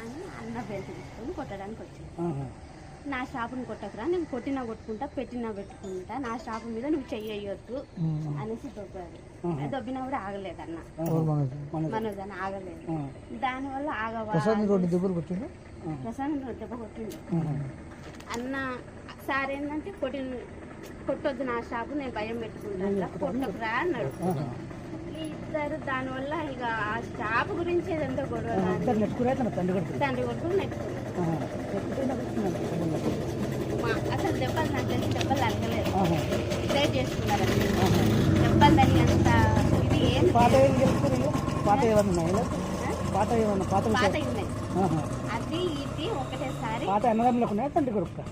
అని అన్న బెల్ట్ తీసుకొని కొట్టడానికి వచ్చింది. నా షాపుని కొట్టకురా నేను కొట్టినా కొట్టుకుంటా పెట్టినా పెట్టుకుంటా నా షాపు మీద నువ్వు చెయ్యొద్దు అనేసి దొబ్బారు. దొబ్బినా కూడా ఆగలేదు అన్న. మనోజ్ అని ఆగలేదు. దానివల్ల ఆగవా రెండు దెబ్బలు కొట్టిండు ప్రసాదం దెబ్బ కొట్టిండు అన్న సార్ ఏంటంటే కొట్టి కొట్టొద్దు నా షాపు నేను భయం పెట్టుకుంటాను కొట్టకురా అన్నాడు. ఇద్దరు దానివల్ల ఇక ఆ షాపు గురించి ఏదంతా గొడవ తన తండ్రి కొడుకు తండ్రి కొడుకు నెట్టుకున్నాడు ఆహా. నెట్టుకుంటే నాకు వచ్చిందంట సంబంధం. మా అసలు దెబ్బలు నాకు తెలిసి దెబ్బలు తగ్గలేదు. ప్రేర్ చేసుకున్నారు? దెబ్బలు తగినంత ఇది ఏం పాత ఏం చెప్తారు పాత ఏమన్నా ఉన్నాయా? పాత ఏమన్నా పాత పాత విషయాలు? ఉన్నాయి ఆహా. అది ఇది ఒకటేసారి. పాత అన్నదమ్ములకు ఉన్నాయా? తండ్రి కొడుకు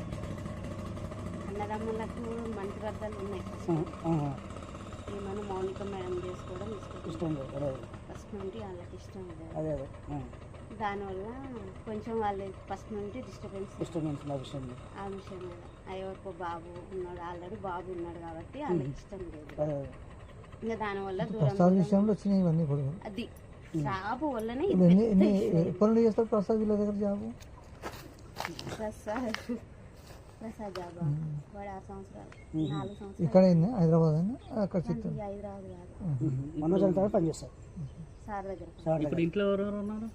అన్నదమ్ములకు మంచి వద్దలు ఉన్నాయి. మౌనిక మేడం చేసుకోవడం ఇష్టం. ఫస్ట్ నుండి వాళ్ళకి ఇష్టం లేదు. అదే అదే. ఆ. దానివల్ల కొంచెం వాళ్ళు ఫస్ట్ నుండి డిస్టర్బెన్స్. ఇష్టం నుంచి నా విషయం. ఆ విషయం ఎవరికో బాబు ఉన్నాడు ఆల్రెడీ బాబు ఉన్నాడు కాబట్టి వాళ్ళకి ఇష్టం లేదు. ఇంకా దానివల్ల ప్రసాద్ విషయంలో వచ్చినాయి ఇవన్నీ కూడా అది. షాపు వల్లనే ఎన్ని నుండి చేస్తారు ప్రసాద్ వీళ్ళ దగ్గర జాబు? ప్రసాద్. ప్రసాద్ జాబా వాడు ఆరు సంవత్సరాలు నాలుగు సంవత్సరాలు. ఇక్కడ అయింది హైదరాబాద్ అని అక్కడ చిత్తూరు. హైదరాబాద్ కాదు. మనోజ్ పనిచేస్తారు సార్ దగ్గర సార్. ఇప్పుడు ఇంట్లో ఎవరెవరు ఉన్నారు?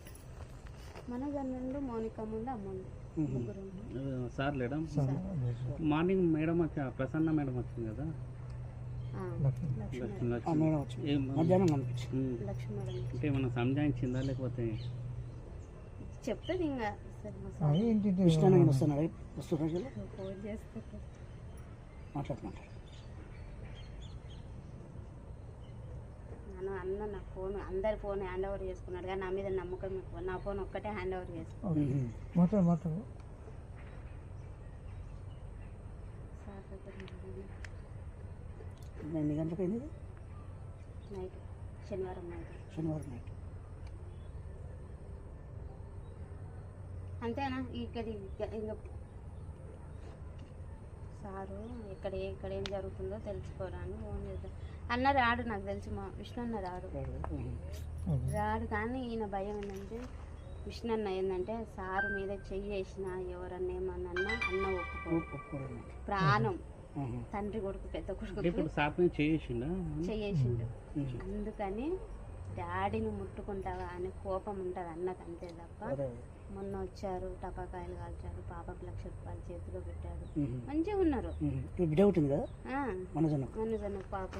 మన నుండి మౌనిక ముందు అమ్ముండు. ముగ్గురు ఉన్నారు. ఆ, సార్ లేడా? మార్నింగ్ మేడం వచ్చి? ప్రసన్న మేడం వచ్చింది కదా? ఆ, లక్ష్మి. ఆ లక్ష్మి మేడం వచ్చింది. ఏం? మధ్యాహ్నం కనిపించి ఉమ్. లక్ష్మీ మేడం. అంటే ఏమన్నా సంజాయించిందా లేకపోతే? చెప్తుంది ఇంకా ఏంటి కృష్ణ వస్తున్నాడు వస్తున్నాడు ఫోన్ చేస్తారు మాట్లాడు మాట్లాడు. నన్ను అన్న నా ఫోన్ అందరి ఫోన్ హ్యాండ్ ఓవర్ చేసుకున్నాడు కానీ నా మీద నమ్మకం ఎక్కువ. నా ఫోన్ ఒక్కటే హ్యాండ్ ఓవర్ చేసుకున్నాడు ఎన్ని గంటలకు అయింది? నైట్ శనివారం నైట్. శనివారం నైట్. అంతేనా? ఇక్కడ ఇక- ఇంకా సారు ఇక్కడ ఇక్కడ ఏం జరుగుతుందో తెలుసుకోరా అని ఫోన్ చేద్దాం అన్న రాడు నాకు తెలిసి మా విష్ణు అన్న రాడు. రాడు కానీ ఈయన భయం ఏంటంటే విష్ణు అన్న ఏంటంటే సారు మీద చెయ్యి వేసిన ఎవరన్నా ఏమన్నా అన్న ఒప్పుకో. ప్రాణం. తండ్రి కొడుకు పెద్ద కొడుకు చెయ్యేసిండు అందుకని డాడీని ముట్టుకుంటావా అనే కోపం ఉంటుంది అన్నకు అంతే తప్ప. మొన్న వచ్చారు టపాకాయలు కాల్చారు పాపకు లక్ష రూపాయలు చేతిలో పెట్టాడు ఉహు. మంచిగా ఉన్నారు ఉహు. ఇప్పుడు బిడ్డ ఉంటుంది కదా ఆ, మనోజ్ అన్నకు మనోజ్ అన్న పాప